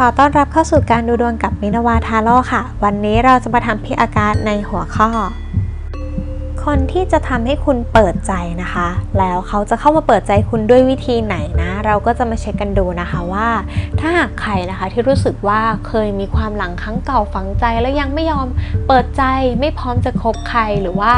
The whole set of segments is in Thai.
ขอต้อนรับเข้าสู่การดูดวงกับมินาวาทาโร่ค่ะ วันนี้เราจะมาทำพิอาการในหัวข้อ คนที่จะทำให้คุณเปิดใจนะคะ แล้วเขาจะเข้ามาเปิดใจคุณด้วยวิธีไหนนะ เราก็จะมาเช็คกันดูนะคะว่า ถ้าหากใครนะคะที่รู้สึกว่าเคยมีความหลังครั้งเก่าฝังใจ แล้วยังไม่ยอมเปิดใจไม่พร้อมจะคบใครหรือว่า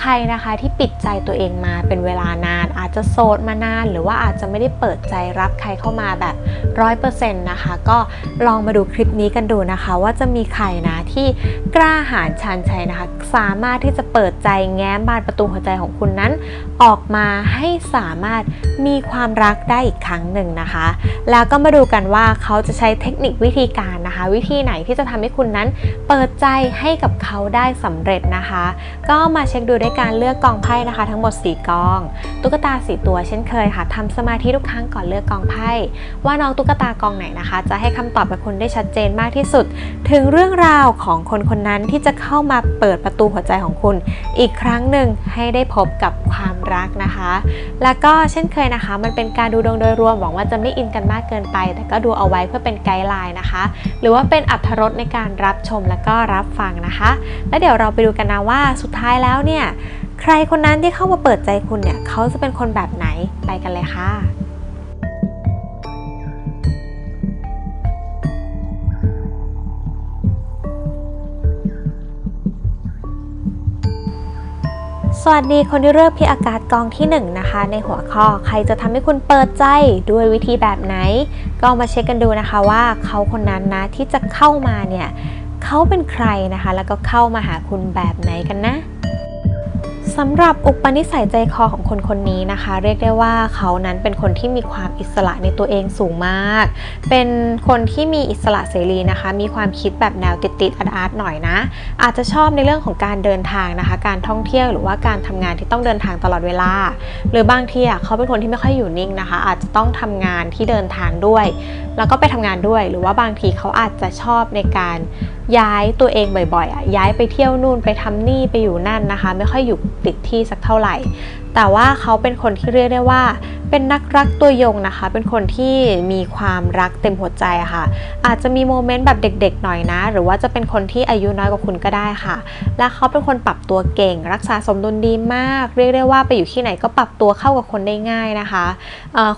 ใครนะคะที่ปิดใจตัวเองมาเป็นเวลานาน อาจจะโสดมานาน หรือว่าอาจจะไม่ได้เปิดใจรับใครเข้ามาแบบร้อยเปอร์เซ็นต์นะคะ ก็ลองมาดูคลิปนี้กันดูนะคะ ว่าจะมีใครนะที่กล้าหาญชาญชัยนะคะ สามารถที่จะเปิดใจแงมบานประตูหัวใจของคุณนั้น ออกมาให้สามารถมีความรักได้อีกครั้งหนึ่งนะคะ แล้วก็มาดูกันว่าเขาจะใช้เทคนิควิธีการนะคะ วิธีไหนที่จะทำให้คุณนั้นเปิดใจให้กับเขาได้สำเร็จนะคะ ก็มาเช็คดูด้วยการเลือกกองไพ่นะคะ ทั้งหมด 4กอง ตุ๊กตา4ตัวเช่นเคยค่ะทำสมาธิทุกครั้งก่อนเลือกกองไพ่ว่าน้องตุ๊กตากองไหนนะคะ จะให้คำตอบกับคุณได้ชัดเจนมากที่สุด ถึงเรื่องราวของคนคนนั้นที่จะเข้ามาเปิดประตูหัวใจของคุณอีกครั้งทั้งหนึ่งให้ได้พบกับความรักนะคะ แล้วก็เช่นเคยนะคะ มันเป็นการดูดวงโดยรวมหวังว่าจะไม่อินกันมากเกินไป แต่ก็ดูเอาไว้เพื่อเป็นไกด์ไลน์นะคะ หรือว่าเป็นอัธรสในการรับชมและก็รับฟังนะคะ แล้วเดี๋ยวเราไปดูกันนะว่าสุดท้ายแล้วเนี่ยใครคนนั้นที่เข้ามาเปิดใจคุณเนี่ยเขาจะเป็นคนแบบไหนไปกันเลยค่ะ สวัสดีคนที่เลือกพิอากาศกองที่1นงนะคะ ในหัวข้อใครจะทำให้คุณเปิดใจด้วยวิธีแบบไหน ก็มาเช็คกันดูนะคะว่าเขาคนนั้นนะที่จะเข้ามาเนี่ยเขาเป็นใครนะคะ แล้วก็เข้ามาหาคุณแบบไหนกันนะ สำหรับอุปนิสัยใจคอของคนคนนี้นะคะ เรียกได้ว่าเขานั้นเป็นคนที่มีความอิสระในตัวเองสูงมาก เป็นคนที่มีอิสระเสรีนะคะ มีความคิดแบบแนวติดติดอาร์ตอาร์ตหน่อยนะ อาจจะชอบในเรื่องของการเดินทางนะคะ การท่องเที่ยวหรือว่าการทำงานที่ต้องเดินทางตลอดเวลา หรือบางทีอะเขาเป็นคนที่ไม่ค่อยอยู่นิ่งนะคะ อาจจะต้องทำงานที่เดินทางด้วย แล้วก็ไปทำงานด้วย หรือว่าบางทีเขาอาจจะชอบในการ ย้ายตัวเองบ่อยๆอะย้ายไปเที่ยวนู่นไปทำนี่ไปอยู่นั่นนะคะ ไม่ค่อยอยู่ติดที่สักเท่าไหร่ แต่ว่าเขาเป็นคนที่เรียกได้ว่า เป็นนักรักตัวยงนะคะ เป็นคนที่มีความรักเต็มหัวใจะค่ะ อาจจะมีโมเมนต์แบบเด็กๆหน่อยนะ หรือว่าจะเป็นคนที่อายุน้อยกว่าคุณก็ได้ค่ะ และเขาเป็นคนปรับตัวเก่ง รักษาสมดุลดีมาก เรียกได้ว่าไปอยู่ที่ไหนก็ปรับตัวเข้ากับคนได้ง่ายนะคะ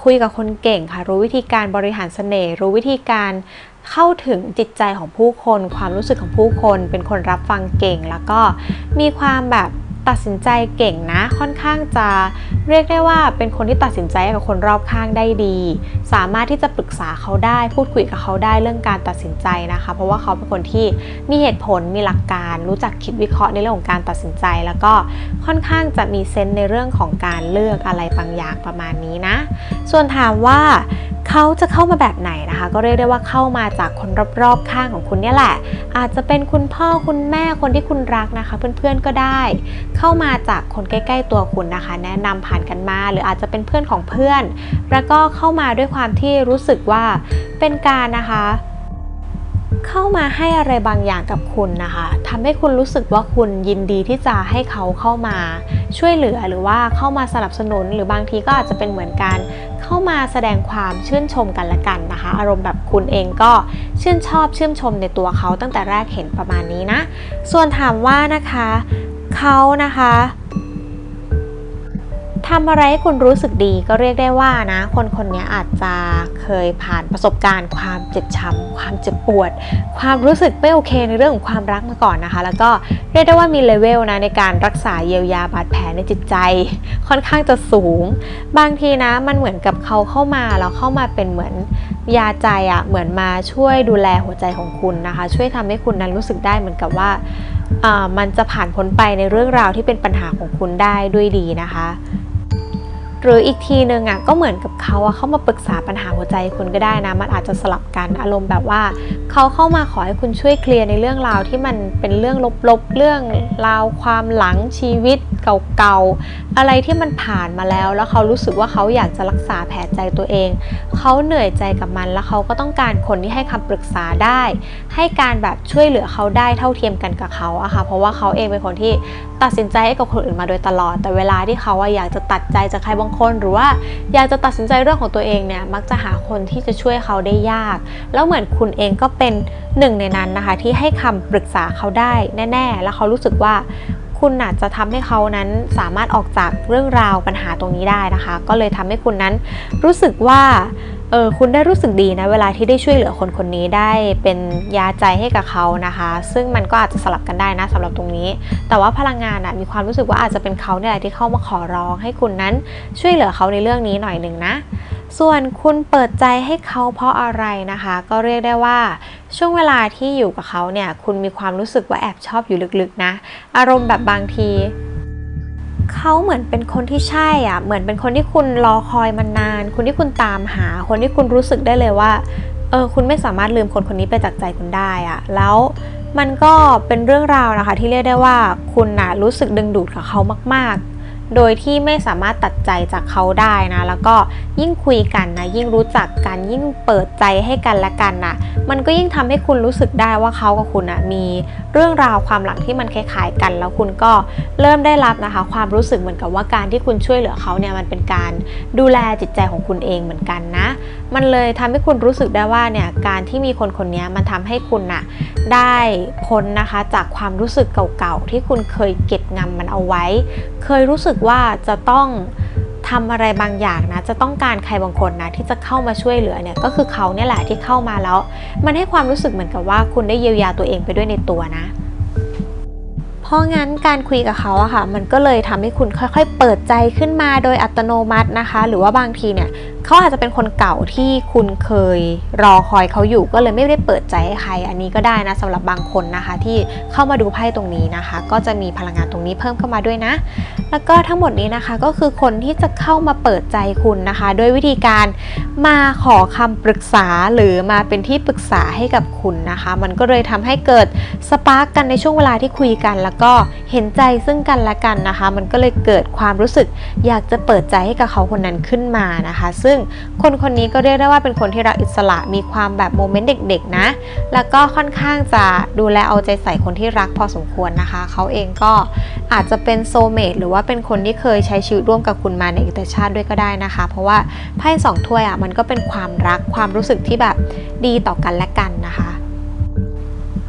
คุยกับคนเก่งค่ะ รู้วิธีการบริหารเสน่ห์รู้วิธีการ เข้าถึงจิตใจของผู้คน ความรู้สึกของผู้คน เป็นคนรับฟังเก่ง แล้วก็มีความแบบตัดสินใจเก่งนะ ค่อนข้างจะเรียกได้ว่าเป็นคนที่ตัดสินใจกับคนรอบข้างได้ดี สามารถที่จะปรึกษาเขาได้ พูดคุยกับเขาได้เรื่องการตัดสินใจนะคะ เพราะว่าเขาเป็นคนที่มีเหตุผลมีหลักการ รู้จักคิดวิเคราะห์ในเรื่องของการตัดสินใจ แล้วก็ค่อนข้างจะมีเซนส์ในเรื่องของการเลือกอะไรบางอย่างประมาณนี้นะ ส่วนถามว่า เขาจะเข้ามาแบบไหนนะคะ ก็เรียกได้ว่าเข้ามาจากคนรอบๆข้างของคุณเนี่ยแหละ อาจจะเป็นคุณพ่อคุณแม่คนที่คุณรักนะคะ เพื่อนๆก็ได้ เข้ามาจากคนใกล้ ๆ ตัวคุณนะคะ แนะนำผ่านกันมา หรืออาจจะเป็นเพื่อนของเพื่อน แล้วก็เข้ามาด้วยความที่รู้สึกว่าเป็นการนะคะ เข้ามาให้อะไรบางอย่างกับคุณนะคะทำให้คุณรู้สึกว่าคุณยินดีที่จะให้เขาเข้ามาช่วยเหลือหรือว่าเข้ามาสนับสนุน หรือบางทีก็อาจจะเป็นเหมือนการเข้ามาแสดงความชื่นชมกันละกันนะคะ อารมณ์แบบคุณเองก็ชื่นชอบชื่นชมในตัวเขาตั้งแต่แรกเห็นประมาณนี้นะ ส่วนถามว่านะคะเขานะคะ ทำอะไรให้คุณรู้สึกดีก็เรียกได้ว่านะ คนคนนี้อาจจะเคยผ่านประสบการณ์ ความเจ็บช้ำความเจ็บปวด ความรู้สึกไม่โอเคในเรื่องของความรักมาก่อนนะคะ แล้วก็เรียกได้ว่ามีเลเวลนะในการรักษาเยียวยาบาดแผลในจิตใจ ค่อนข้างจะสูง บางทีนะมันเหมือนกับเขาเข้ามาแล้วเข้ามาเป็นเหมือนยาใจอะ่ะเหมือนมาช่วยดูแลหัวใจของคุณนะคะ ช่วยทำให้คุณนั้นรู้สึกได้เหมือนกับว่าอ่ามันจะผ่านพ้นไปในเรื่องราวที่เป็นปัญหาของคุณได้ด้วยดีนะคะ หรืออีกทีนึงอะก็เหมือนกับเขาอะเข้ามาปรึกษาปัญหาหัวใจคุณก็ได้นะ มันอาจจะสลับกันอารมณ์แบบว่า เขาเข้ามาขอให้คุณช่วยเคลียร์ในเรื่องราวที่มันเป็นเรื่องลบๆเรื่องราวความหลังชีวิตเก่าๆอะไรที่มันผ่านมาแล้ว แล้วเขารู้สึกว่าเขาอยากจะรักษาแผลใจตัวเอง เขาเหนื่อยใจกับมันแล้วเขาก็ต้องการคนที่ให้คำปรึกษาได้ ให้การแบบช่วยเหลือเขาได้เท่าเทียมกันกับเขาอะค่ะเพราะว่าเขาเองเป็นคนที่ตัดสินใจให้กับคนอื่นมาโดยตลอด แต่เวลาที่เขาอะอยากจะตัดใจจากใครบางคนหรือว่าอยากจะตัดสินใจเรื่องของตัวเองเนี่ยมักจะหาคนที่จะช่วยเขาได้ยาก แล้วเหมือนคุณเองก็เป็นหนึ่งในนั้นนะคะ ที่ให้คำปรึกษาเขาได้แน่ ๆ แล้วเขารู้สึกว่าคุณอาจจะทำให้เขานั้นสามารถออกจากเรื่องราวปัญหาตรงนี้ได้นะคะ ก็เลยทำให้คุณนั้นรู้สึกว่า เออคุณได้รู้สึกดีนะเวลาที่ได้ช่วยเหลือคนคนนี้ได้เป็นยาใจให้กับเขานะคะ ซึ่งมันก็อาจจะสลับกันได้นะสำหรับตรงนี้ แต่ว่าพลังงานอะมีความรู้สึกว่าอาจจะเป็นเขาเนี่ยแหละที่เข้ามาขอร้อง ให้คุณนั้นช่วยเหลือเขาในเรื่องนี้หน่อยหนึ่งนะ ส่วนคุณเปิดใจให้เขาเพราะอะไรนะคะ ก็เรียกได้ว่าช่วงเวลาที่อยู่กับเขาเนี่ยคุณมีความรู้สึกว่าแอบชอบอยู่ลึกๆนะ อารมณ์แบบบางที เขาเหมือนเป็นคนที่ใช่อะ เหมือนเป็นคนที่คุณรอคอยมานาน คนที่คุณตามหา คนที่คุณรู้สึกได้เลยว่า เออ คุณไม่สามารถลืมคนคนนี้ไปจากใจคุณได้อะ แล้วมันก็เป็นเรื่องราวนะคะ ที่เรียกได้ว่าคุณน่ะรู้สึกดึงดูดกับเขามาก ๆ โดยที่ไม่สามารถตัดใจจากเขาได้นะ แล้วก็ยิ่งคุยกันนะ ยิ่งรู้จักกัน ยิ่งเปิดใจให้กันและกันนะ มันก็ยิ่งทำให้คุณรู้สึกได้ว่าเขากับคุณนะมีเรื่องราวความหลังที่มันคล้ายๆกัน แล้วคุณก็เริ่มได้รับนะคะ ความรู้สึกเหมือนกับว่าการที่คุณช่วยเหลือเขาเนี่ยมันเป็นการดูแลจิตใจของคุณเองเหมือนกันนะ มันเลยทำให้คุณรู้สึกได้ว่าเนี่ยการที่มีคนคนนี้มันทำให้คุณน่ะได้พ้นนะคะจากความรู้สึกเก่าๆที่คุณเคยเก็บงำมันเอาไว้ เคยรู้สึกว่าจะต้องทำอะไรบางอย่างนะ จะต้องการใครบางคนนะที่จะเข้ามาช่วยเหลือเนี่ยก็คือเขาเนี่ยแหละที่เข้ามาแล้ว มันให้ความรู้สึกเหมือนกับว่าคุณได้เยียวยาตัวเองไปด้วยในตัวนะ เพราะงั้นการคุยกับเขาอะค่ะ มันก็เลยทำให้คุณค่อยๆ เปิดใจขึ้นมาโดยอัตโนมัตินะคะ หรือว่าบางทีเนี่ย เขาอาจจะเป็นคนเก่าที่คุณเคยรอคอยเขาอยู่ก็เลยไม่ได้เปิดใจให้ใคร อันนี้ก็ได้นะสำหรับบางคนนะคะ ที่เข้ามาดูไพ่ตรงนี้นะคะ ก็จะมีพลังงานตรงนี้เพิ่มเข้ามาด้วยนะ แล้วก็ทั้งหมดนี้นะคะก็คือคนที่จะเข้ามาเปิดใจคุณนะคะ ด้วยวิธีการมาขอคำปรึกษาหรือมาเป็นที่ปรึกษาให้กับคุณนะคะ มันก็เลยทำให้เกิดสปาร์กกันในช่วงเวลาที่คุยกัน แล้วก็เห็นใจซึ่งกันและกันนะคะ มันก็เลยเกิดความรู้สึกอยากจะเปิดใจให้กับเขาคนนั้นขึ้นมานะคะ ซึ่งคนคนนี้ก็เรียกได้ว่าเป็นคนที่รักอิสระมีความแบบโมเมนต์เด็กๆนะ แล้วก็ค่อนข้างจะดูแลเอาใจใส่คนที่รักพอสมควรนะคะ เขาเองก็อาจจะเป็นโซเมตหรือว่าเป็นคนที่เคยใช้ชีวิตร่วมกับคุณมาในอีกต่ชาติด้วยก็ได้นะคะ เพราะว่าไพ่สองถ้วยอะมันก็เป็นความรักความรู้สึกที่แบบดีต่อกันและกันนะคะ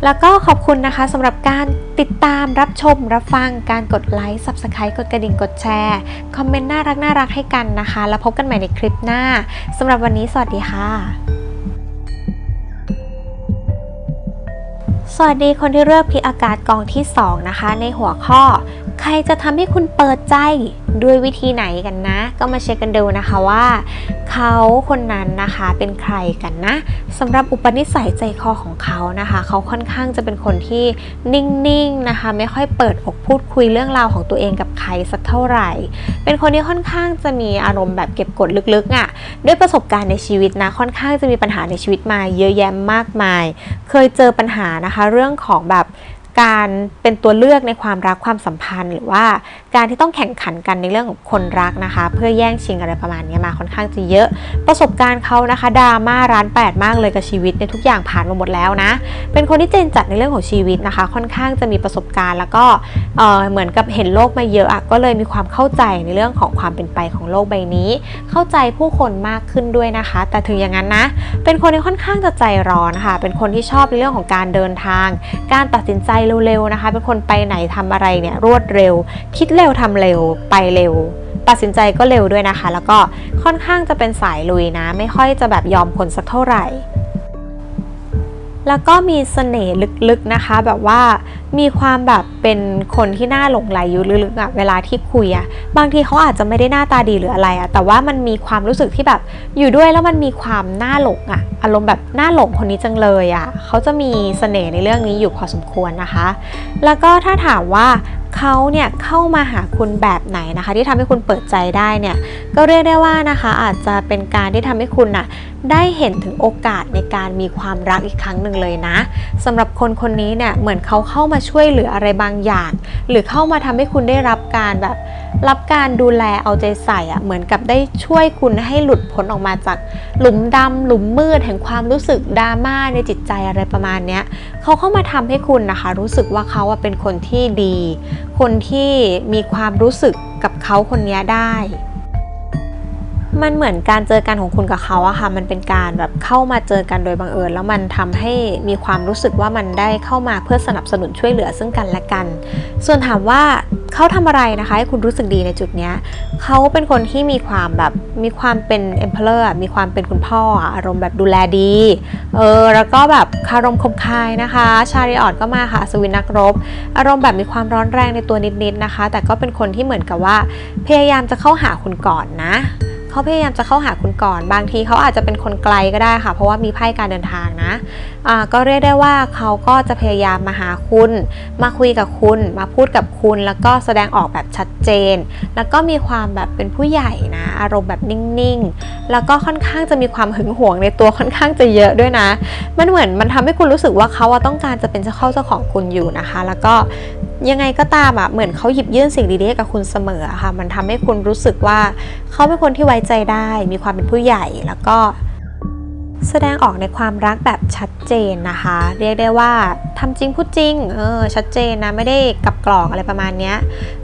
แล้วก็ขอบคุณนะคะสำหรับการติดตามรับชมรับฟังการกดไลค์ Subscribe กดกระดิ่งกดแชร์ คอมเมนต์น่ารักน่ารักให้กันนะคะ แล้วพบกันใหม่ในคลิปหน้าสำหรับวันนี้สวัสดีค่ะ สวัสดีคนที่เลือกพิกอากาศกองที่ 2 นะคะ ในหัวข้อ ใครจะทำให้คุณเปิดใจด้วยวิธีไหนกันนะ ก็มาเช็คกันดูนะคะว่า เขาคนนั้นนะคะเป็นใครกันนะสำหรับอุปนิสัยใจคอของเขานะคะ เขาค่อนข้างจะเป็นคนที่นิ่งๆนะคะ ไม่ค่อยเปิดอกพูดคุยเรื่องราวของตัวเองกับใครสักเท่าไหร่ เป็นคนที่ค่อนข้างจะมีอารมณ์แบบเก็บกดลึกๆอะ่ะด้วยประสบการณ์ในชีวิตนะค่อนข้างจะมีปัญหาในชีวิตมาเยอะแยะมากมาย เคยเจอปัญหานะคะ เรื่องของแบบ การเป็นตัวเลือกในความรักความสัมพันธ์ หรือว่าการที่ต้องแข่งขันกันในเรื่องของคนรักนะคะ เพื่อแย่งชิงอะไรประมาณนี้มาค่อนข้างจะเยอะ ประสบการณ์เขานะคะดราม่าร้านแปดมากเลยกับชีวิตในทุกอย่างผ่านมาหมดแล้วนะเป็นคนที่เจนจัดในเรื่องของชีวิตนะคะ ค่อนข้างจะมีประสบการณ์ แล้วก็เเหมือนกับเห็นโลกมาเยอะอะก็เลยมีความเข้าใจในเรื่องของความเป็นไปของโลกใบนี้ เข้าใจผู้คนมากขึ้นด้วยนะคะ แต่ถึงอย่างนั้นนะเป็นคนที่ค่อนข้างจะใจร้อนนะคะเป็นคนที่ชอบในเรื่องของการเดินทาง การตัดสินใจเร็วๆนะคะ เป็นคนไปไหนทำอะไรเนี่ยรวดเร็ว คิดเร็วทำเร็วไปเร็ว ตัดสินใจก็เร็วด้วยนะคะ แล้วก็ค่อนข้างจะเป็นสายลุยนะ ไม่ค่อยจะแบบยอมคนสักเท่าไหร่ แล้วก็มีเสน่ห์ลึกๆนะคะ แบบว่ามีความแบบเป็นคนที่น่าหลงไหลอยู่ลึกๆอะเวลาที่คุยอะบางทีเขาอาจจะไม่ได้หน้าตาดีหรืออะไรอะแต่ว่ามันมีความรู้สึกที่แบบอยู่ด้วยแล้วมันมีความน่าหลงอะอารมณ์แบบน่าหลงคนนี้จังเลยอะเขาจะมีเสน่ห์ในเรื่องนี้อยู่พอสมควรนะคะ แล้วก็ถ้าถามว่า เขาเนี่ยเข้ามาหาคุณแบบไหนนะคะ ที่ทำให้คุณเปิดใจได้เนี่ยก็เรียกได้ว่านะคะอาจจะเป็นการที่ทำให้คุณน่ะได้เห็นถึงโอกาสในการมีความรักอีกครั้งหนึ่งเลยนะสำหรับคนคนนี้เนี่ยเหมือนเขาเข้ามาช่วยเหลืออะไรบางอย่าง หรือเข้ามาทำให้คุณได้รับการแบบรับการดูแลเอาใจใส่อะเหมือนกับได้ช่วยคุณให้หลุดพ้นออกมาจากหลุมดำหลุมมืดแห่งความรู้สึกดราม่าในจิตใจอะไรประมาณเนี้ยเขาเข้ามาทำให้คุณนะคะ รู้สึกว่าเขาอะเป็นคนที่ดีคนที่มีความรู้สึกกับเขาคนนี้ได้ มันเหมือนการเจอกันของคุณกับเขาอะค่ะ มันเป็นการแบบเข้ามาเจอกันโดยบังเอิญ แล้วมันทำให้มีความรู้สึกว่ามันได้เข้ามาเพื่อสนับสนุนช่วยเหลือซึ่งกันและกัน ส่วนถามว่าเขาทำอะไรนะคะให้คุณรู้สึกดีในจุดเนี้ยเขาเป็นคนที่มีความแบบมีความเป็น emperor อะมีความเป็นคุณพ่ออะอารมณ์แบบดูแลดีเออแล้วก็แบบคารมคมคายนะคะ ชาริออดก็มาค่ะสวินนักรบ อารมณ์แบบมีความร้อนแรงในตัวนิดๆนะคะ แต่ก็เป็นคนที่เหมือนกับว่า พยายามจะเข้าหาคุณก่อนนะ เขาพยายามจะเข้าหาคุณก่อน บางทีเขาอาจจะเป็นคนไกลก็ได้ค่ะ เพราะว่ามีไพ่การเดินทางนะอ่าก็เรียกได้ว่าเขาก็จะพยายามมาหาคุณ มาคุยกับคุณ มาพูดกับคุณ แล้วก็แสดงออกแบบชัดเจน แล้วก็มีความแบบเป็นผู้ใหญ่นะ อารมณ์แบบนิ่งๆ แล้วก็ค่อนข้างจะมีความหึงหวงในตัวค่อนข้างจะเยอะด้วยนะ มันเหมือนมันทำให้คุณรู้สึกว่าเขาต้องการจะเป็นเจ้าเข้าเจ้าของคุณอยู่นะคะ แล้วก็ ยังไงก็ตามอะเหมือนเขาหยิบยื่นสิ่งดีๆให้กับคุณเสมอค่ะ มันทำให้คุณรู้สึกว่าเขาเป็นคนที่ไว้ใจได้ มีความเป็นผู้ใหญ่แล้วก็แสดงออกในความรักแบบชัดเจนนะคะ เรียกได้ว่าทำจริงพูดจริงเออชัดเจนนะไม่ได้กลับกรอกอะไรประมาณนี้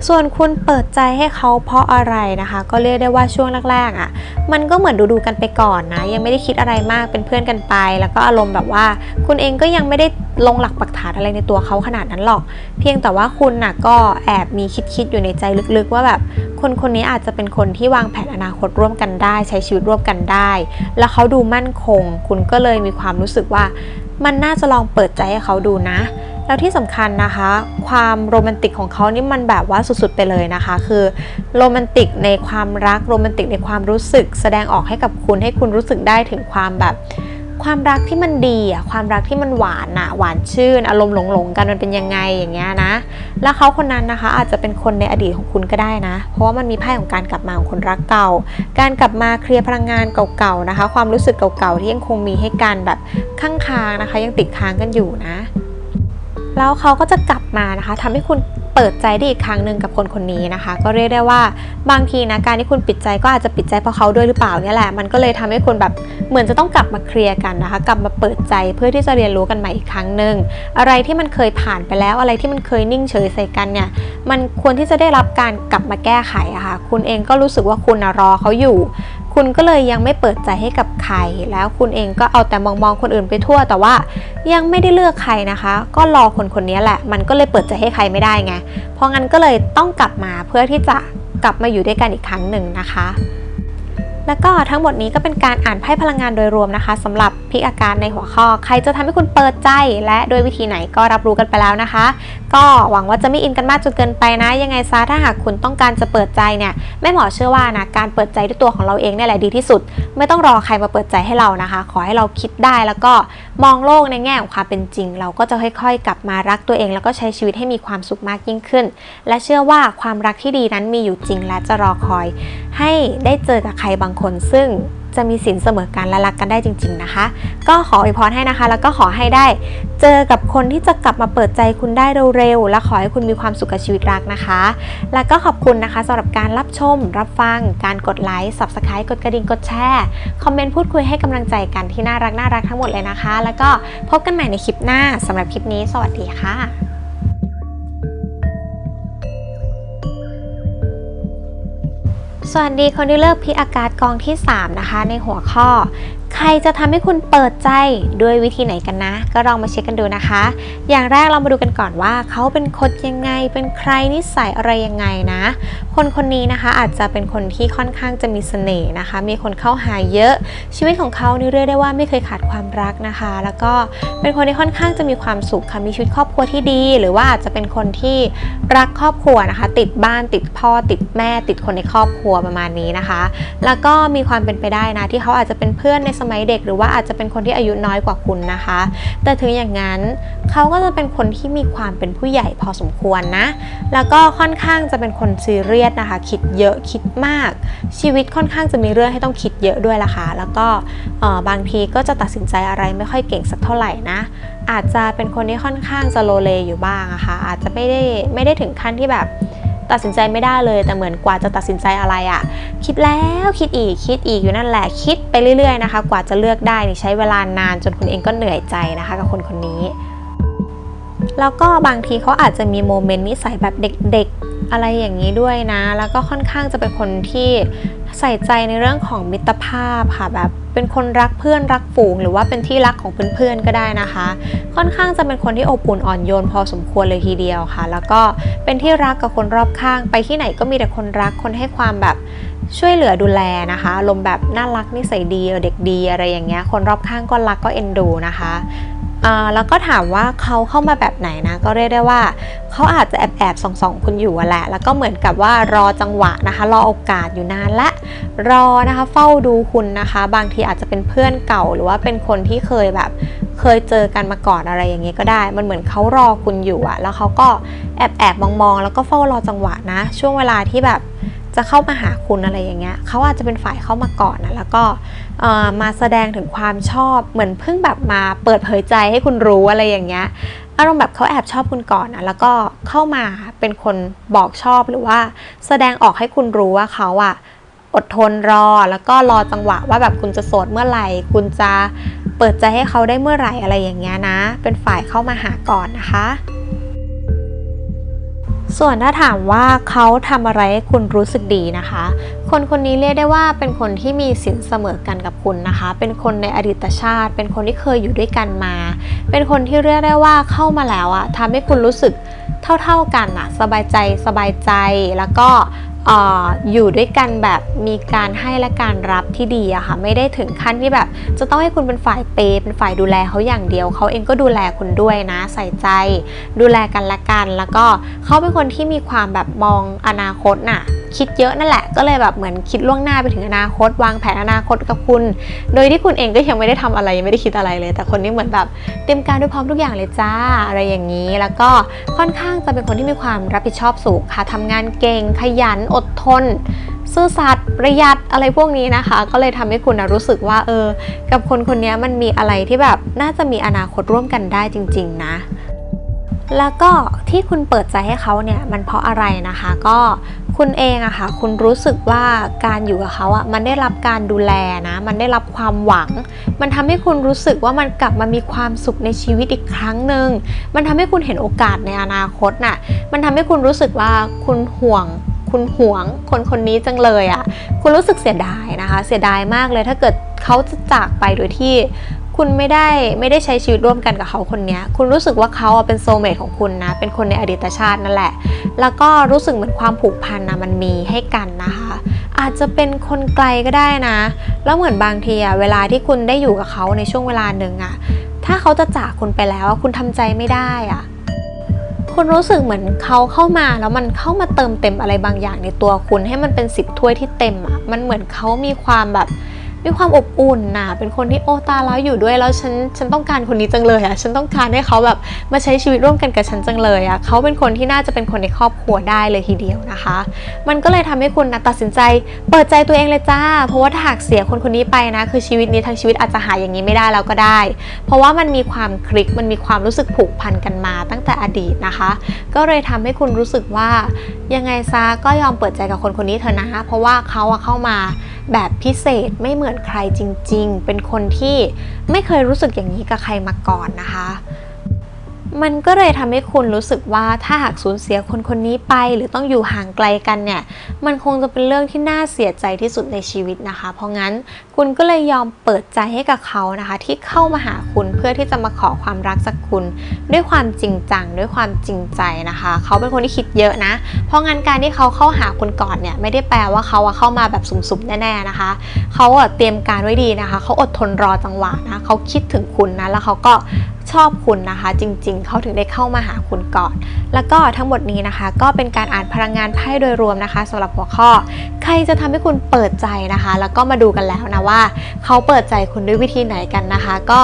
ส่วนคุณเปิดใจให้เขาเพราะอะไรนะคะ ก็เรียกได้ว่าช่วงแรกๆอะ่ะ มันก็เหมือนดูๆกันไปก่อนนะ ยังไม่ได้คิดอะไรมากเป็นเพื่อนกันไป แล้วก็อารมณ์แบบว่า คุณเองก็ยังไม่ได้ลงหลักปักฐานอะไรในตัวเขาขนาดนั้นหรอก เพียงแต่ว่าคุณน่ะก็แอบมีคิดๆอยู่ในใจลึกๆ ว่าแบบคนคนนี้อาจจะเป็นคนที่วางแผนอนาคตร่วมกันได้ ใช้ชีวิตร่วมกันได้ แล้วเขาดูมั่นคง คุณก็เลยมีความรู้สึกว่า มันน่าจะลองเปิดใจให้เขาดูนะ แล้วที่สำคัญนะคะ ความโรแมนติกของเขานี่มันแบบว่าสุดๆไปเลยนะคะ คือโรแมนติกในความรักโรแมนติกในความรู้สึก แสดงออกให้กับคุณให้คุณรู้สึกได้ถึงความแบบ ความรักที่มันดีอะความรักที่มันหวานอะหวานชื่น อารมณ์หลงๆกันมันเป็นยังไงอย่างเงี้ยนะ แล้วเขาคนนั้นนะคะ อาจจะเป็นคนในอดีตของคุณก็ได้นะ เพราะว่ามันมีไพ่ของการกลับมาของคนรักเก่า การกลับมาเคลียร์พลังงานเก่าๆนะคะ ความรู้สึกเก่าๆที่ยังคงมีให้กันแบบข้างค้างนะคะ ยังติดค้างกันอยู่นะ แล้วเขาก็จะกลับมานะคะทำให้คุณเปิดใจได้อีกครั้งหนึ่งกับคนคนนี้นะคะ ก็เรียกได้ว่าบางทีนะการที่คุณปิดใจก็อาจจะปิดใจเพราะเขาด้วยหรือเปล่าเนี่ยแหละมันก็เลยทำให้คุณแบบเหมือนจะต้องกลับมาเคลียร์กันนะคะ กลับมาเปิดใจเพื่อที่จะเรียนรู้กันใหม่อีกครั้งหนึ่งอะไรที่มันเคยผ่านไปแล้วอะไรที่มันเคยนิ่งเฉยใส่กันเนี่ยมันควรที่จะได้รับการกลับมาแก้ไขอะค่ะคุณเองก็รู้สึกว่าคุณนะรอเขาอยู่ คุณก็เลยยังไม่เปิดใจให้กับใคร แล้วคุณเองก็เอาแต่มองมองคนอื่นไปทั่ว แต่ว่ายังไม่ได้เลือกใครนะคะ ก็รอคนคนนี้แหละ มันก็เลยเปิดใจให้ใครไม่ได้ไง เพราะงั้นก็เลยต้องกลับมาเพื่อที่จะกลับมาอยู่ด้วยกันอีกครั้งหนึ่งนะคะแล้วก็ทั้งหมดนี้ก็เป็นการอ่านไพ่พลังงานโดยรวมนะคะสำหรับพิกอาการในหัวข้อ ใครจะทำให้คุณเปิดใจ และโดยวิธีไหนก็รับรู้กันไปแล้วนะคะ ก็หวังว่าจะไม่อินกันมากจนเกินไปนะ ยังไงซะถ้าหากคุณต้องการจะเปิดใจเนี่ยแม่หมอเชื่อว่านะการเปิดใจด้วยตัวของเราเองเนี่ยแหละดีที่สุด ไม่ต้องรอใครมาเปิดใจให้เรานะคะ ขอให้เราคิดได้แล้วก็มองโลกในแง่ของความเป็นจริง เราก็จะค่อยๆ กลับมารักตัวเอง แล้วก็ใช้ชีวิตให้มีความสุขมากยิ่งขึ้น และเชื่อว่าความรักที่ดีนั้นมีอยู่จริงและจะรอคอย ให้ได้เจอกับใครบางคนซึ่ง จะมีสินเสมอกันและรักกันได้จริง ๆนะคะ ก็ขออวยพรให้นะคะ แล้วก็ขอให้ได้เจอกับคนที่จะกลับมาเปิดใจคุณได้เร็วๆและขอให้คุณมีความสุขกับชีวิตรักนะคะ แล้วก็ขอบคุณนะคะสำหรับการรับชม รับฟัง การกดไลค์ subscribe กดกระดิ่งกดแชร์คอมเมนต์พูดคุยให้กำลังใจกันที่น่ารักน่ารักทั้งหมดเลยนะคะ แล้วก็พบกันใหม่ในคลิปหน้าสำหรับคลิปนี้ สวัสดีค่ะ สวัสดีคนที่เลือกพิอากาศกองที่ 3 นะคะ ในหัวข้อ ใครจะทำให้คุณเปิดใจด้วยวิธีไหนกันนะ ก็ลองมาเช็คกันดูนะคะ อย่างแรกเรามาดูกันก่อนว่า เขาเป็นคนยังไง เป็นใครนิสัยอะไรยังไงนะ คนคนนี้นะคะอาจจะเป็นคนที่ค่อนข้างจะมีเสน่ห์นะคะ มีคนเข้าหาเยอะ ชีวิตของเขานี่เรียกได้ว่าไม่เคยขาดความรักนะคะ แล้วก็เป็นคนที่ค่อนข้างจะมีความสุขค่ะมีชีวิตครอบครัวที่ดี หรือว่าอาจจะเป็นคนที่รักครอบครัวนะคะ ติดบ้านติดพ่อติดแม่ ติดคนในครอบครัวประมาณนี้นะคะ แล้วก็มีความเป็นไปได้นะที่เขาอาจจะเป็นเพื่อนในสมัยเด็ก หรือว่าอาจจะเป็นคนที่อายุน้อยกว่าคุณนะคะ แต่ถึงอย่างนั้นเขาก็จะเป็นคนที่มีความเป็นผู้ใหญ่พอสมควรนะ แล้วก็ค่อนข้างจะเป็นคนซีเรียสนะคะ คิดเยอะคิดมาก ชีวิตค่อนข้างจะมีเรื่องให้ต้องคิดเยอะด้วยล่ะค่ะ แล้วก็บางทีก็จะตัดสินใจอะไรไม่ค่อยเก่งสักเท่าไหร่นะ อาจจะเป็นคนที่ค่อนข้างจะโลเลอยู่บ้างอะค่ะอาจจะไม่ได้ไม่ได้ถึงขั้นที่แบบ ตัดสินใจไม่ได้เลย แต่เหมือนกว่าจะตัดสินใจอะไรอะคิดแล้วคิดอีกคิดอีกอยู่นั่นแหละคิดไปเรื่อยๆนะคะ กว่าจะเลือกได้นี่ใช้เวลานานจนคุณเองก็เหนื่อยใจนะคะ กับคนคนนี้แล้วก็บางทีเขาอาจจะมีโมเมนต์นิสัยแบบเด็กๆ อะไรอย่างนี้ด้วยนะ แล้วก็ค่อนข้างจะเป็นคนที่ใส่ใจในเรื่องของมิตรภาพค่ะแบบเป็นคนรักเพื่อนรักฝูง หรือว่าเป็นที่รักของเพื่อนๆก็ได้นะคะ ค่อนข้างจะเป็นคนที่อบอุ่นอ่อนโยนพอสมควรเลยทีเดียวค่ะ แล้วก็เป็นที่รักกับคนรอบข้าง ไปที่ไหนก็มีแต่คนรักคนให้ความแบบช่วยเหลือดูแลนะคะอารมแบบน่ารักนิสัยดีเด็กดีอะไรอย่างเงี้ยคนรอบข้างก็รักก็เอ็นดูนะคะ แล้วก็ถามว่าเขาเข้ามาแบบไหนนะ ก็เรียกได้ว่าเขาอาจจะแอบแอบส่องส่องๆคุณอยู่อะแหละ แล้วก็เหมือนกับว่ารอจังหวะนะคะ รอโอกาสอยู่นานละรอนะคะเฝ้าดูคุณนะคะ บางทีอาจจะเป็นเพื่อนเก่าหรือว่าเป็นคนที่เคยแบบเคยเจอกันมาก่อนอะไรอย่างเงี้ยก็ได้ มันเหมือนเขารอคุณอยู่อะแล้วเขาก็แอบแอบมองๆ แล้วก็เฝ้ารอจังหวะนะ ช่วงเวลาที่แบบจะเข้ามาหาคุณอะไรอย่างเงี้ยเขาอาจจะเป็นฝ่ายเข้ามาก่อนนะแล้วก็ มาแสดงถึงความชอบเหมือนเพิ่งแบบมาเปิดเผยใจให้คุณรู้อะไรอย่างเงี้ยอารมณ์แบบเขาแอบชอบคุณก่อนนะแล้วก็เข้ามาเป็นคนบอกชอบหรือว่า แสดงออกให้คุณรู้ว่าเขาอะอดทนรอ แล้วก็รอจังหวะว่าแบบคุณจะโสดเมื่อไหร่ คุณจะเปิดใจให้เขาได้เมื่อไหร่อะไรอย่างเงี้ยนะ เป็นฝ่ายเข้ามาหาก่อนนะคะ ส่วนถ้าถามว่าเขาทำอะไรให้คุณรู้สึกดีนะคะ คนคนนี้เรียกได้ว่าเป็นคนที่มีสินเสมอกันกับคุณนะคะ เป็นคนในอดีตชาติ เป็นคนที่เคยอยู่ด้วยกันมา เป็นคนที่เรียกได้ว่าเข้ามาแล้วอะทำให้คุณรู้สึกเท่าๆกันอะสบายใจสบายใจแล้วก็ ออยู่ด้วยกันแบบมีการให้และการรับที่ดีอะค่ะไม่ได้ถึงขั้นที่แบบ จะต้องให้คุณเป็นฝ่ายเปย์เป็นฝ่ายดูแลเขาอย่างเดียวเขาเองก็ดูแลคุณด้วยนะ ใส่ใจ ดูแลกันละกัน แล้วก็เขาเป็นคนที่มีความแบบมองอนาคตน่ะคิดเยอะนั่นแหละก็เลยแบบเหมือนคิดล่วงหน้าไปถึงอนาคต วางแผนอนาคตกับคุณ โดยที่คุณเองก็ยังไม่ได้ทำอะไรยังไม่ได้คิดอะไรเลย แต่คนนี้เหมือนแบบเตรียมการด้วยพร้อมทุกอย่างเลยจ้าอะไรอย่างนี้ แล้วก็ค่อนข้างจะเป็นคนที่มีความรับผิดชอบสูงค่ะทำงานเก่งขยันออดทน ซื่อสัตย์ประหยัดอะไรพวกนี้นะคะ ก็เลยทำให้คุณนะรู้สึกว่าเออ กับคนคนนี้มันมีอะไรที่แบบน่าจะมีอนาคตร่วมกันได้จริง ๆ นะแล้วก็ที่คุณเปิดใจให้เขาเนี่ยมันเพราะอะไรนะคะ ก็คุณเองอะค่ะคุณรู้สึกว่าการอยู่กับเขาอะมันได้รับการดูแลนะ มันได้รับความหวัง มันทำให้คุณรู้สึกว่ามันกลับมามีความสุขในชีวิตอีกครั้งหนึ่งมันทำให้คุณเห็นโอกาสในอนาคตน่ะมันทำให้คุณรู้สึกว่าคุณห่วง คุณหวงคนคนนี้จังเลยอะ่ะ คุณรู้สึกเสียดายนะคะ เสียดายมากเลยถ้าเกิดเขาจะจากไปโดยที่คุณไม่ได้ไม่ได้ใช้ชีวิตร่วมกันกับเขาคนนี้ คุณรู้สึกว่าเขาเป็นโซเมทของคุณนะ เป็นคนในอดีตชาตินั่นแหละ แล้วก็รู้สึกเหมือนความผูกพันนะมันมีให้กันนะคะ อาจจะเป็นคนไกลก็ได้นะ แล้วเหมือนบางทีอะเวลาที่คุณได้อยู่กับเขาในช่วงเวลาหนึ่งอะถ้าเขาจะจากคุณไปแล้วคุณทำใจไม่ได้อะ คุณรู้สึกเหมือนเขาเข้ามาแล้วมันเข้ามาเติมเต็มอะไรบางอย่างในตัวคุณให้มันเป็นสิบถ้วยที่เต็มอะมันเหมือนเขามีความแบบ มีความอบอุ่นนะเป็นคนที่โอตาแล้วอยู่ด้วยแล้วฉันฉันต้องการคนนี้จังเลยอะฉันต้องการให้เขาแบบมาใช้ชีวิตร่วมกันกับฉันจังเลยอะเขาเป็นคนที่น่าจะเป็นคนในครอบครัวได้เลยทีเดียวนะคะ มันก็เลยทำให้คุณนะตัดสินใจ เปิดใจตัวเองเลยจ้า เพราะว่าถ้าหากเสียคนคนนี้ไปนะ คือชีวิตนี้ทั้งชีวิตอาจจะหายอย่างนี้ไม่ได้แล้วก็ได้ เพราะว่ามันมีความคลิกมันมีความรู้สึกผูกพันกันมาตั้งแต่อดีตนะคะ ก็เลยทำให้คุณรู้สึกว่ายังไงซะก็ยอมเปิดใจกับคนคนนี้เถอะนะ เพราะว่าเขาอะเข้ามาแบบพิเศษไม่เหมือนใครจริง ๆ เป็นคนที่ไม่เคยรู้สึกอย่างนี้กับใครมาก่อนนะคะ มันก็เลยทำให้คุณรู้สึกว่าถ้าหากสูญเสียคนคนนี้ไป หรือต้องอยู่ห่างไกลกันเนี่ย มันคงจะเป็นเรื่องที่น่าเสียใจที่สุดในชีวิตนะคะ เพราะงั้นคุณก็เลยยอมเปิดใจให้กับเขานะคะ ที่เข้ามาหาคุณเพื่อที่จะมาขอความรักจากคุณ ด้วยความจริงจังด้วยความจริงใจนะคะ เขาเป็นคนที่คิดเยอะนะ เพราะงั้นการที่เขาเข้าหาคุณก่อนเนี่ยไม่ได้แปลว่าเขาเข้ามาแบบสุ่มๆแน่ๆนะคะ เขาเตรียมการไว้ดีนะคะ เขาอดทนรอจังหวะนะเขาคิดถึงคุณนะแล้วเขาก็ ชอบคุณนะคะ จริงๆ เขาถึงได้เข้ามาหาคุณก่อน แล้วก็ทั้งหมดนี้นะคะ ก็เป็นการอ่านพลังงานไพ่โดยรวมนะคะสำหรับหัวข้อ ใครจะทำให้คุณเปิดใจนะคะ แล้วก็มาดูกันแล้วนะว่า เขาเปิดใจคุณด้วยวิธีไหนกันนะคะ ก็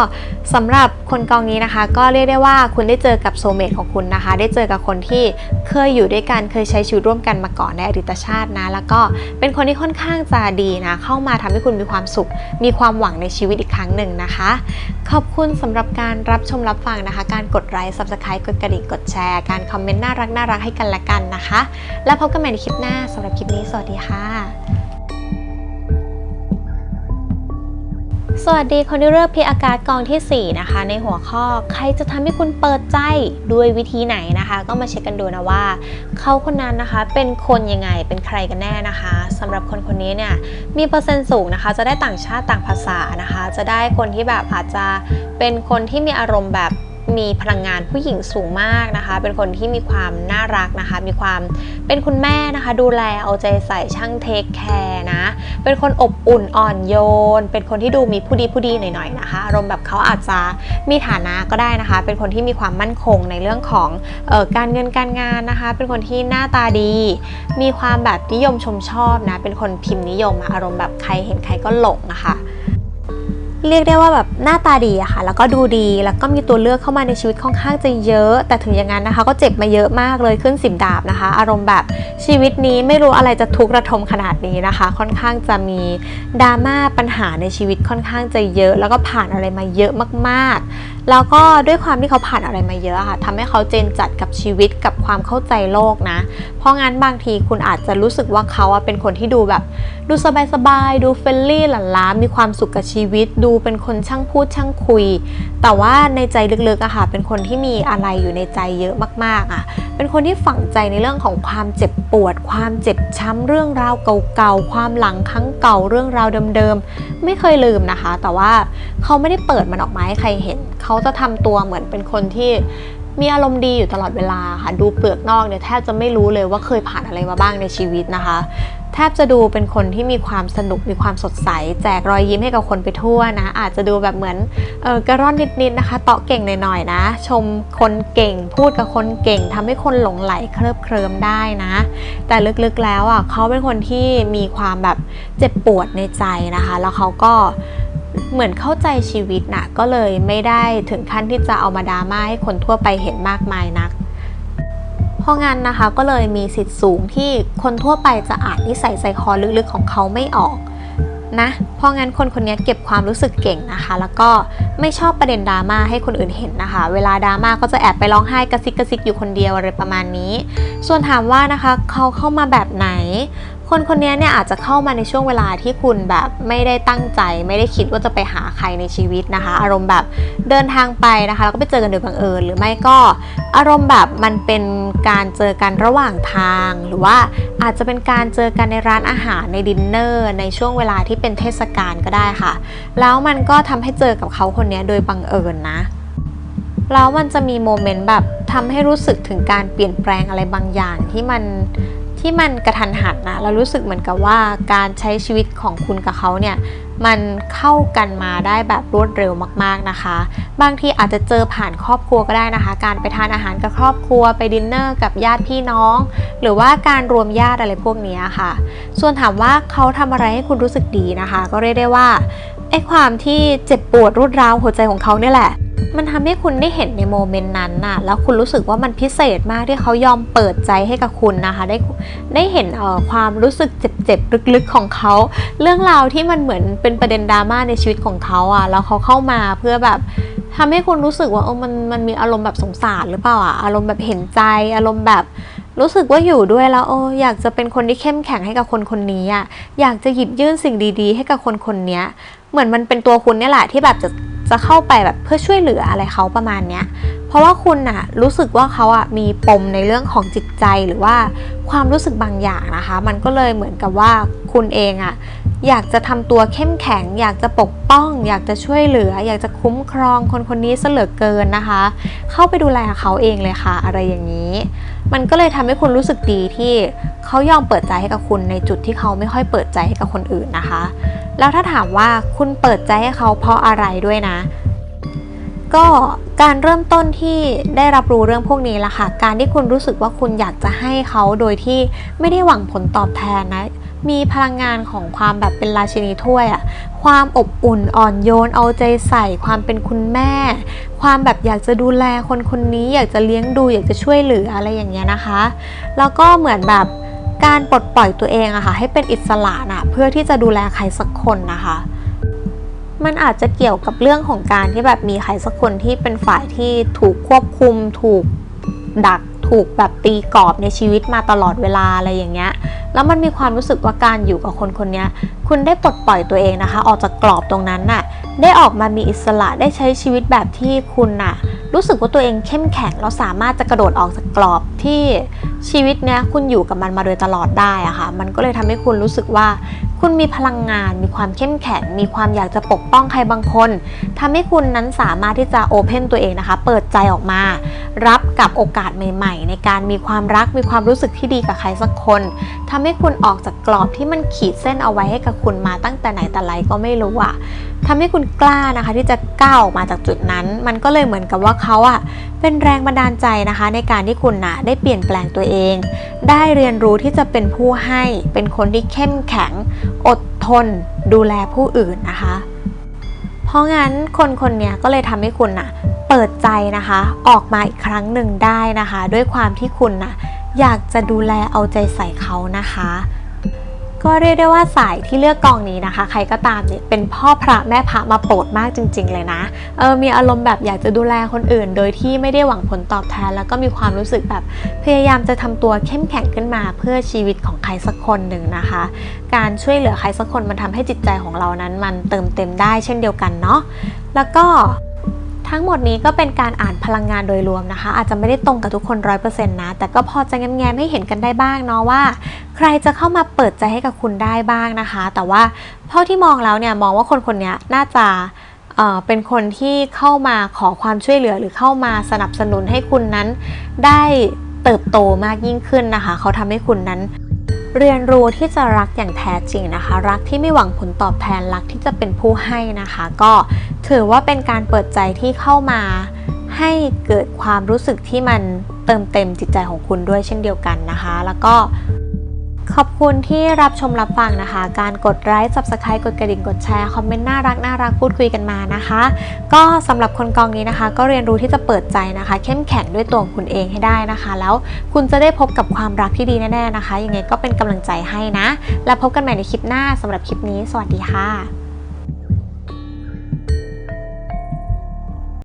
สำหรับคนกองนี้นะคะ ก็เรียกได้ว่าคุณได้เจอกับโซเมตของคุณนะคะ ได้เจอกับคนที่เคยอยู่ด้วยกันเคยใช้ชีวิตร่วมกันมาก่อนในอดีตชาตินะแล้วก็เป็นคนที่ค่อนข้างจะดีนะ เข้ามาทำให้คุณมีความสุข มีความหวังในชีวิตอีกครั้งหนึ่งนะคะ ขอบคุณสำหรับการรับชมรับฟังนะคะ การกดไลค์ subscribe กดกระดิ่งกดแชร์ การคอมเมนต์น่ารักน่ารักให้กันและกันนะคะ แล้วพบกันใหม่ในคลิปหน้าสำหรับคลิปนี้สวัสดีค่ะ สวัสดีคนที่เลือกพิอากาศกองทีสี่ 4 นะคะ ในหัวข้อใครจะทำให้คุณเปิดใจด้วยวิธีไหนนะคะ ก็มาเช็คกันดูนะว่าเขาคนนั้นนะคะ เป็นคนยังไงเป็นใครกันแน่นะคะสำหรับคนคนนี้เนี่ยมีเปอร์เซ็นต์สูงนะคะ จะได้ต่างชาติต่างภาษานะคะ จะได้คนที่แบบอาจจะเป็นคนที่มีอารมณ์แบบ มีพลังงานผู้หญิงสูงมากนะคะ เป็นคนที่มีความน่ารักนะคะ มีความเป็นคุณแม่นะคะ ดูแลเอาใจใส่ช่างเทคแคร์นะ เป็นคนอบอุ่นอ่อนโยน เป็นคนที่ดูมีผู้ดีผู้ดีหน่อยๆนะคะ อารมณ์แบบเขาอาจจะมีฐานะก็ได้นะคะ เป็นคนที่มีความมั่นคงในเรื่องของออการเงินการงานนะคะ เป็นคนที่หน้าตาดี มีความแบบนิยมชมชอบนะ เป็นคนพิมพ์นิยมอารมณ์แบบใครเห็นใครก็หลงนะคะ เรียกได้ว่าแบบหน้าตาดีอะค่ะ แล้วก็ดูดีแล้วก็มีตัวเลือกเข้ามาในชีวิตค่อนข้างจะเยอะ แต่ถึงอย่างนั้นนะคะ ก็เจ็บมาเยอะมากเลยขึ้นสิบดาบนะคะ อารมณ์แบบชีวิตนี้ไม่รู้อะไรจะทุกข์ระทมขนาดนี้นะคะ ค่อนข้างจะมีดราม่าปัญหาในชีวิตค่อนข้างจะเยอะ แล้วก็ผ่านอะไรมาเยอะมากๆ แล้วก็ด้วยความที่เขาผ่านอะไรมาเยอะค่ะทำให้เขาเจนจัดกับชีวิตกับความเข้าใจโลกนะ เพราะงั้นบางทีคุณอาจจะรู้สึกว่าเขาเป็นคนที่ดูแบบดูสบายๆ ดูเฟรนลี่หลั่นล้ามีความสุขกับชีวิต ดูเป็นคนช่างพูดช่างคุย แต่ว่าในใจลึกๆอะค่ะ เป็นคนที่มีอะไรอยู่ในใจเยอะมากๆอะเป็นคนที่ฝังใจในเรื่องของความเจ็บปวด ความเจ็บช้ำเรื่องราวเก่าๆ ความหลังครั้งเก่าเรื่องราวเดิมๆ ไม่เคยลืมนะคะ แต่ว่าเขาไม่ได้เปิดมันออกมาให้ใครเห็น เขาจะทำตัวเหมือนเป็นคนที่มีอารมณ์ดีอยู่ตลอดเวลาค่ะ ดูเปลือกนอกเนี่ยแทบจะไม่รู้เลยว่าเคยผ่านอะไรมาบ้างในชีวิตนะคะ แทบจะดูเป็นคนที่มีความสนุกมีความสดใส แจกรอยยิ้มให้กับคนไปทั่วนะ อาจจะดูแบบเหมือนเออกระร่อนนิดๆนะคะเตาะเก่งหน่อยๆนะ ชมคนเก่งพูดกับคนเก่งทำให้คนหลงไหลเคลิบเคลิ้มได้นะ แต่ลึกๆแล้วอะเขาเป็นคนที่มีความแบบเจ็บปวดในใจนะคะ แล้วเขาก็เหมือนเข้าใจชีวิตนะก็เลยไม่ได้ถึงขั้นที่จะเอามาดราม่าให้คนทั่วไปเห็นมากมายนัก เพราะงั้นนะคะก็เลยมีสิทธิ์สูงที่คนทั่วไปจะอ่านนิสัยใจคอลึกๆของเขาไม่ออกนะ เพราะงั้นคนคนนี้เก็บความรู้สึกเก่งนะคะ แล้วก็ไม่ชอบประเด็นดราม่าให้คนอื่นเห็นนะคะ เวลาดราม่าก็จะแอบไปร้องไห้กระซิกกระซิกอยู่คนเดียวอะไรประมาณนี้ ส่วนถามว่านะคะเขาเข้ามาแบบไหน คนคนนี้เนี่ยอาจจะเข้ามาในช่วงเวลาที่คุณแบบไม่ได้ตั้งใจ ไม่ได้คิดว่าจะไปหาใครในชีวิตนะคะ อารมณ์แบบเดินทางไปนะคะแล้วก็ไปเจอกันโดยบังเอิญหรือไม่ก็อารมณ์แบบมันเป็นการเจอกันระหว่างทาง หรือว่าอาจจะเป็นการเจอกันในร้านอาหารในดินเนอร์ ในช่วงเวลาที่เป็นเทศกาลก็ได้ค่ะ แล้วมันก็ทำให้เจอกับเขาคนนี้โดยบังเอิญนะแล้วมันจะมีโมเมนต์แบบทำให้รู้สึกถึงการเปลี่ยนแปลงอะไรบางอย่างที่มัน ที่มันกระทันหันนะเรารู้สึกเหมือนกับว่าการใช้ชีวิตของคุณกับเขาเนี่ยมันเข้ากันมาได้แบบรวดเร็วมาก ๆนะคะ บางทีอาจจะเจอผ่านครอบครัวก็ได้นะคะ การไปทานอาหารกับครอบครัวไปดินเนอร์กับญาติพี่น้อง หรือว่าการรวมญาติอะไรพวกนี้ค่ะ ส่วนถามว่าเขาทำอะไรให้คุณรู้สึกดีนะคะ ก็เรียกได้ว่าไอ้ความที่เจ็บปวดรุดร้าวหัวใจของเขาเนี่ยแหละ มันทำให้คุณได้เห็นในโมเมนต์นั้นน่ะ แล้วคุณรู้สึกว่ามันพิเศษมากที่เขายอมเปิดใจให้กับคุณนะคะ ได้ได้เห็นเอ่อความรู้สึกเจ็บๆลึกๆของเขา เรื่องราวที่มันเหมือนเป็นประเด็นดราม่าในชีวิตของเขาอะ แล้วเขาเข้ามาเพื่อแบบทำให้คุณรู้สึกว่าเออมันมันมีอารมณ์แบบสงสารหรือเปล่าอะ อารมณ์แบบเห็นใจ อารมณ์แบบรู้สึกว่าอยู่ด้วยแล้วโอ้อยากจะเป็นคนที่เข้มแข็งให้กับคนคนนี้อะ อยากจะหยิบยื่นสิ่งดี ๆ ให้กับคนคนนี้เหมือนมันเป็นตัวคุณเนี่ยแหละที่แบบจะ จะเข้าไปแบบเพื่อช่วยเหลืออะไรเขาประมาณเนี้ย เพราะว่าคุณน่ะรู้สึกว่าเขาอะมีปมในเรื่องของจิตใจหรือว่าความรู้สึกบางอย่างนะคะ มันก็เลยเหมือนกับว่าคุณเองอะอยากจะทำตัวเข้มแข็ง อยากจะปกป้อง อยากจะช่วยเหลือ อยากจะคุ้มครองคนคนนี้เสเหลือเกินนะคะ เข้าไปดูแลเขาเองเลยค่ะ อะไรอย่างนี้ มันก็เลยทำให้คุณรู้สึกดีที่ เขายอมเปิดใจให้กับคุณในจุดที่เขาไม่ค่อยเปิดใจให้กับคนอื่นนะคะ แล้วถ้าถามว่าคุณเปิดใจให้เขาเพราะอะไรด้วยนะ ก็การเริ่มต้นที่ได้รับรู้เรื่องพวกนี้ละค่ะ การที่คุณรู้สึกว่าคุณอยากจะให้เขาโดยที่ไม่ได้หวังผลตอบแทนนะ มีพลังงานของความแบบเป็นราชินีถ้วยอะความอบอุ่นอ่อนโยนเอาใจใส่ ความเป็นคุณแม่ ความแบบอยากจะดูแลคนคนนี้ อยากจะเลี้ยงดู อยากจะช่วยเหลืออะไรอย่างเงี้ยนะคะ แล้วก็เหมือนแบบ การปลดปล่อยตัวเองอะค่ะให้เป็นอิสระนะเพื่อที่จะดูแลใครสักคนนะคะ มันอาจจะเกี่ยวกับเรื่องของการที่แบบมีใครสักคนที่เป็นฝ่ายที่ถูกควบคุม ถูกดักถูกแบบตีกรอบในชีวิตมาตลอดเวลาอะไรอย่างเงี้ย แล้วมันมีความรู้สึกว่าการอยู่กับคนคนนี้คุณได้ปลดปล่อยตัวเองนะคะ ออกจากกรอบตรงนั้นน่ะ ได้ออกมามีอิสระได้ใช้ชีวิตแบบที่คุณน่ะ รู้สึกว่าตัวเองเข้มแข็งแล้วสามารถจะกระโดดออกจากกรอบที่ชีวิตเนี้ยคุณอยู่กับมันมาโดยตลอดได้อะค่ะ มันก็เลยทำให้คุณรู้สึกว่า คุณมีพลังงาน มีความเข้มแข็ง มีความอยากจะปกป้องใครบางคนทำให้คุณนั้นสามารถที่จะโอเพนตัวเองนะคะ เปิดใจออกมา รับกับโอกาสใหม่ ๆ ในการมีความรัก มีความรู้สึกที่ดีกับใครสักคนทำให้คุณออกจากกรอบที่มันขีดเส้นเอาไว้ให้กับคุณมาตั้งแต่ไหนแต่ไรก็ไม่รู้อะทำให้คุณกล้านะคะที่จะก้าวออกมาจากจุดนั้น มันก็เลยเหมือนกับว่าเขาอะเป็นแรงบันดาลใจนะคะ ในการที่คุณนะได้เปลี่ยนแปลงตัวเอง ได้เรียนรู้ที่จะเป็นผู้ให้ เป็นคนที่เข้มแข็งอดทนดูแลผู้อื่นนะคะ เพราะงั้นคนคนนี้ก็เลยทำให้คุณน่ะเปิดใจนะคะออกมาอีกครั้งหนึ่งได้นะคะ ด้วยความที่คุณน่ะอยากจะดูแลเอาใจใส่เขานะคะ ก็เรียกได้ว่าสายที่เลือกกองนี้นะคะ ใครก็ตามเนี่ยเป็นพ่อพระแม่พระมาโปรดมากจริง ๆ เลยนะเออมีอารมณ์แบบอยากจะดูแลคนอื่น โดยที่ไม่ได้หวังผลตอบแทน แล้วก็มีความรู้สึกแบบพยายามจะทำตัวเข้มแข็งขึ้นมาเพื่อชีวิตของใครสักคนหนึ่งนะคะ การช่วยเหลือใครสักคนมันทำให้จิตใจของเรานั้นมันเติมเต็มได้เช่นเดียวกันเนาะแล้วก็ ทั้งหมดนี้ก็เป็นการอ่านพลังงานโดยรวมนะคะ อาจจะไม่ได้ตรงกับทุกคนร้อยเปอร์เซ็นต์นะ แต่ก็พอจะแง้มๆให้เห็นกันได้บ้างเนาะว่า ใครจะเข้ามาเปิดใจให้กับคุณได้บ้างนะคะ แต่ว่าเท่าที่มองแล้วเนี่ยมองว่าคนคนนี้น่าจะเอ่อเป็นคนที่เข้ามาขอความช่วยเหลือหรือเข้ามาสนับสนุนให้คุณนั้น ได้เติบโตมากยิ่งขึ้นนะคะ เขาทำให้คุณนั้น เรียนรู้ที่จะรักอย่างแท้จริงนะคะ รักที่ไม่หวังผลตอบแทนรักที่จะเป็นผู้ให้นะคะ ก็ถือว่าเป็นการเปิดใจที่เข้ามาให้เกิดความรู้สึกที่มันเติมเต็มจิตใจของคุณด้วยเช่นเดียวกันนะคะ แล้วก็ ขอบคุณที่รับชมรับฟังนะคะ การกดไลค์ subscribe กดกระดิ่ง กดแชร์ คอมเมนต์น่ารักน่ารักพูดคุยกันมานะคะ ก็สำหรับคนกองนี้นะคะ ก็เรียนรู้ที่จะเปิดใจนะคะ เข้มแข็งด้วยตัวของคุณเองให้ได้นะคะ แล้วคุณจะได้พบกับความรักที่ดีแน่ๆนะคะ ยังไงก็เป็นกำลังใจให้นะ แล้วพบกันใหม่ในคลิปหน้าสำหรับคลิปนี้ สวัสดีค่ะ